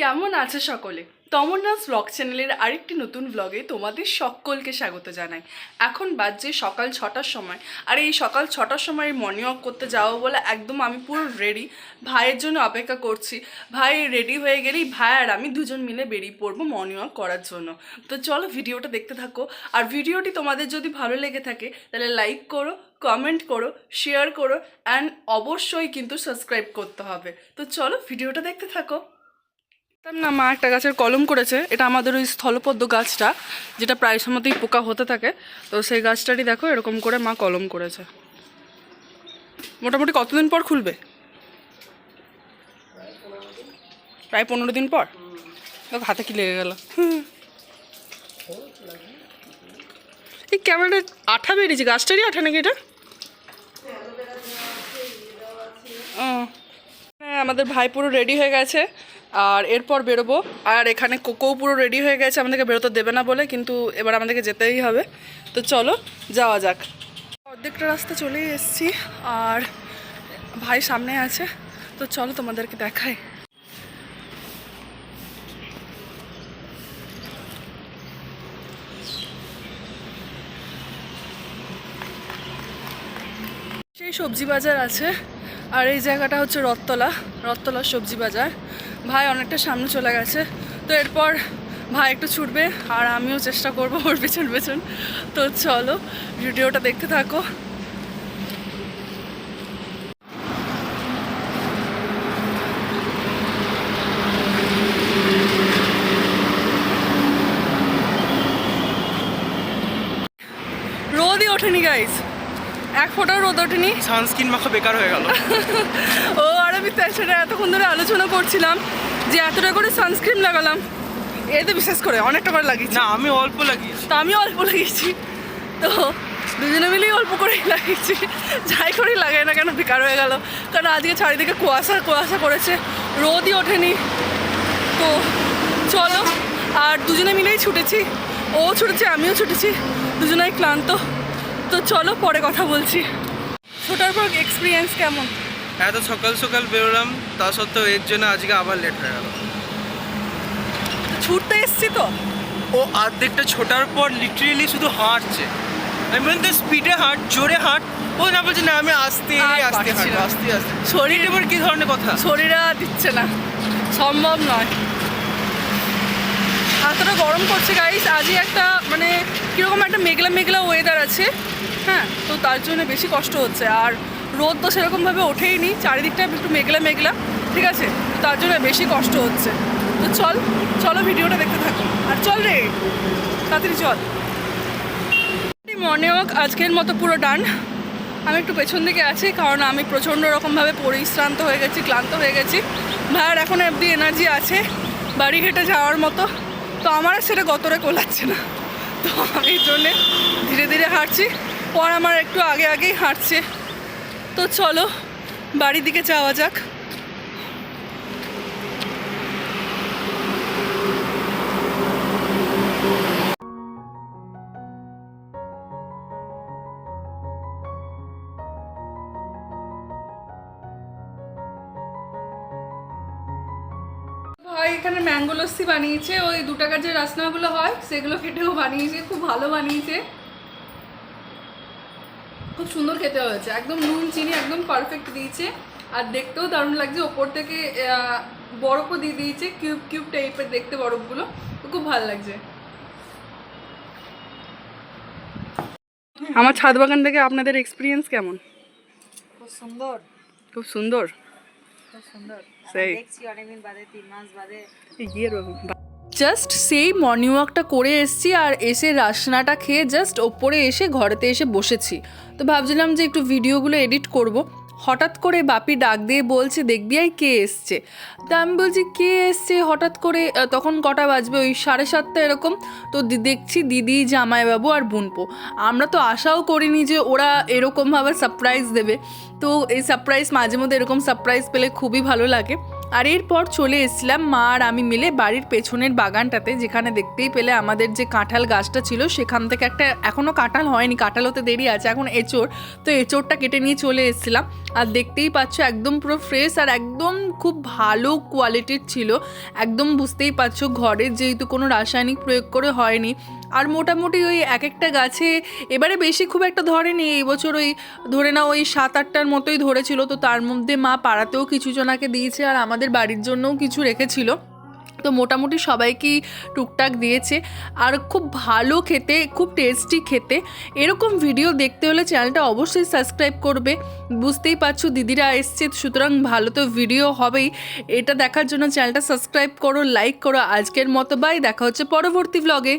কেমন আছে সকলে? তমন্নাস ব্লগ চ্যানেলের আরেকটি নতুন ব্লগে তোমাদের সকলকে স্বাগত জানাই। এখন বাজছে সকাল ছটার সময়। আর এই সকাল ছটার সময় মর্নিং ওয়াক করতে যাব বলে একদম আমি পুরো রেডি ভাইয়ের জন্য অপেক্ষা করছি। ভাই রেডি হয়ে গেলেই ভাই আর আমি দুজন মিলে বেরিয়ে পড়ব মর্নিং ওয়াক করার জন্য। তো চলো ভিডিওটা দেখতে থাকো। আর ভিডিওটি তোমাদের যদি ভালো লেগে থাকে, তাহলে লাইক করো কমেন্ট করো শেয়ার করো অ্যান্ড অবশ্যই কিন্তু সাবস্ক্রাইব করতে হবে। তো চলো ভিডিওটা দেখতে থাকো। জানতাম না মা একটা গাছের কলম করেছে। এটা আমাদের ওই স্থলপদ্ম গাছটা, যেটা প্রায় সময়তেই পোকা হতে থাকে। তো সেই গাছটারই দেখো, এরকম করে মা কলম করেছে। মোটামুটি কতদিন পর খুলবে? প্রায় পনেরো দিন পর? দেখো, হাতে কি লেগে গেল। এই ক্যামেরাটা আঠা বেরিয়েছে, গাছটারই আঠা নাকি এটা? হ্যাঁ আমাদের ভাই পুরো রেডি হয়ে গেছে। আর এরপর বেরোবো। আর এখানে কোকো পুরো রেডি হয়ে গেছে, আমাদেরকে বেরোতে দেবে না বলে, কিন্তু এবার আমাদেরকে যেতেই হবে। তো চলো, যাওয়া যাক। অর্ধেকটা রাস্তা চলেই এসেছি, আর ভাই সামনে আছে, তো চলো তোমাদেরকে দেখাই। সেই সবজি বাজার আছে, আর এই জায়গাটা হচ্ছে রথতলা, রথতলার সবজি বাজার। ভাই অনেকটা সামনে চলে গেছে তো এরপর ভাই একটু ছুটবে আর আমিও চেষ্টা করব ওর পেছন পেছন। তো চলো ভিডিওটা দেখতে থাকো। রোদই ওঠেনি গাইস এক ফোঁটাও রোদ ওঠেনি। সানস্ক্রিন মাখা বেকার হয়ে গেল। ও আমি তার এতক্ষণ ধরে আলোচনা করছিলাম যে এতটা করে সানস্ক্রিন লাগালাম। এতে বিশেষ করে অনেকটা করে লাগিয়েছি। না আমি অল্প লাগিয়েছি। তো আমি অল্প লাগিয়েছি। তো দুজনে মিলেই অল্প করেই লাগিয়েছি। যাই করেই লাগাই না কেন বেকার হয়ে গেল। কারণ আজকে চারিদিকে কুয়াশা কুয়াশা করেছে রোদই ওঠেনি। তো চলো আর দুজনে মিলেই ছুটেছি। ও ছুটেছে আমিও ছুটেছি। দুজনেই ক্লান্ত। তো চলো পরে কথা বলছি। ছোটার পর এক্সপিরিয়েন্স কেমন? এত সকাল সকাল বেরোলাম তা সত্ত্বেও এর জন্য আজকে আবার লেট হয়ে গেল। ছুটতে এসছি তো? ও অর্ধেকটা ছোটার পর লিটারেলি শুধু হাঁটছে। আমি বললাম তো স্পিডে হাঁট জোরে হাঁট। ও না বলছে না আমি আস্তে আস্তে হাঁটবো। আস্তে আস্তে। শরীর এবার কি ধরনের কথা? শরীরে দিচ্ছে না। সম্ভব নয়। এতটা গরম করছে গাইস আজই একটা মানে কীরকম একটা মেঘলা মেঘলা ওয়েদার আছে। হ্যাঁ তো তার জন্য বেশি কষ্ট হচ্ছে। আর রোদ তো সেরকমভাবে ওঠেই নি চারিদিকটা একটু মেঘলা মেঘলা, ঠিক আছে? তার জন্য বেশি কষ্ট হচ্ছে। তো চল, চলো ভিডিওটা দেখতে থাকো। আর চল রে, তাড়াতাড়ি চল। মর্নিং ওয়াক আজকের মতো পুরো ডান। আমি একটু পেছন দিকে আছি, কারণ আমি প্রচণ্ড রকমভাবে পরিশ্রান্ত হয়ে গেছি, ক্লান্ত হয়ে গেছি। ভাইয়ের এখন অবধি এনার্জি আছে, বাড়ি হেঁটে যাওয়ার মতো। তো আমার সেটা গতরে কোলাচ্ছে না। তো আমি জন্যে ধীরে ধীরে হাঁটছি। পর আমার একটু আগে আগেই হাঁটছে। তো চলো, বাড়ির দিকে যাওয়া যাক। এখানে ম্যাঙ্গো লস্যি বানিয়েছে, ওই দু টাকার যে রাসনাগুলো হয়, সেগুলো কেটেও বানিয়েছে, খুব ভালো বানিয়েছে। খুব সুন্দর খেতে হয়েছে। একদম নুন চিনি একদম পারফেক্ট দিয়েছে। আর দেখতেও দারুণ লাগছে। ওপর থেকে বরফও দিয়ে দিয়েছে। কিউব কিউব টাইপের দেখতে বরফগুলো। তো খুব ভালো লাগছে। আমার ছাদ বাগান থেকে আপনাদের এক্সপিরিয়েন্স কেমন? খুব সুন্দর। খুব সুন্দর? খুব সুন্দর। সেই। দেখছি অনেকদিন বাদে তিন মাস বাদে। জাস্ট সেই মর্নিং ওয়াকটা করে এসেছি আর এসে রাসনাটা খেয়ে জাস্ট ওপরে এসে ঘরেতে এসে বসেছি। তো ভাবছিলাম যে একটু ভিডিওগুলো এডিট করব। হঠাৎ করে বাপি ডাক দিয়ে বলছে, দেখবি আই কে এসছে? তা আমি বলছি, কে এসছে? হঠাৎ করে তখন কটা বাজবে? ওই সাড়ে সাতটা এরকম। তো দেখছি দিদি, জামাইবাবু আর বুনপো। আমরা তো আশাও করিনি যে ওরা এরকমভাবে সারপ্রাইজ দেবে। তো এই সারপ্রাইজ মাঝে মধ্যে এরকম সারপ্রাইজ পেলে খুবই ভালো লাগে। আর এরপর চলে এসেছিলাম মা আর আমি মিলে বাড়ির পেছনের বাগানটাতে, যেখানে দেখতেই পেলে আমাদের যে কাঁঠাল গাছটা ছিল, সেখান থেকে একটা এখনও কাঁঠাল হয়নি, কাঁঠাল হতে দেরি আছে, এখন এঁচোড়। তো এঁচোড়টা কেটে নিয়ে চলে এসেছিলাম। আর দেখতেই পাচ্ছ, একদম পুরো ফ্রেশ আর একদম খুব ভালো কোয়ালিটির ছিল। একদম বুঝতেই পারছ ঘরের যেহেতু কোনো রাসায়নিক প্রয়োগ করে হয়নি আর মোটামুটি ওই এক একটা গাছে এবারে বেশি খুব একটা ধরেনি। এই বছর ওই ধরে না ওই সাত আটটার মতোই ধরেছিল। তো তার মধ্যে মা পাড়াতেও কিছু জনাকে দিয়েছে আর আমাদের বাড়ির জন্যও কিছু রেখেছিল। তো মোটামুটি সবাইকেই টুকটাক দিয়েছে। আর খুব ভালো খেতে, খুব টেস্টি খেতে। এরকম ভিডিও দেখতে হলে চ্যানেলটা অবশ্যই সাবস্ক্রাইব করবে। বুঝতেই পারছ, দিদিরা এসছে, সুতরাং ভালো তো ভিডিও হবেই। এটা দেখার জন্য চ্যানেলটা সাবস্ক্রাইব করো, লাইক করো। আজকের মতো বাই, দেখা হচ্ছে পরবর্তী ভ্লগে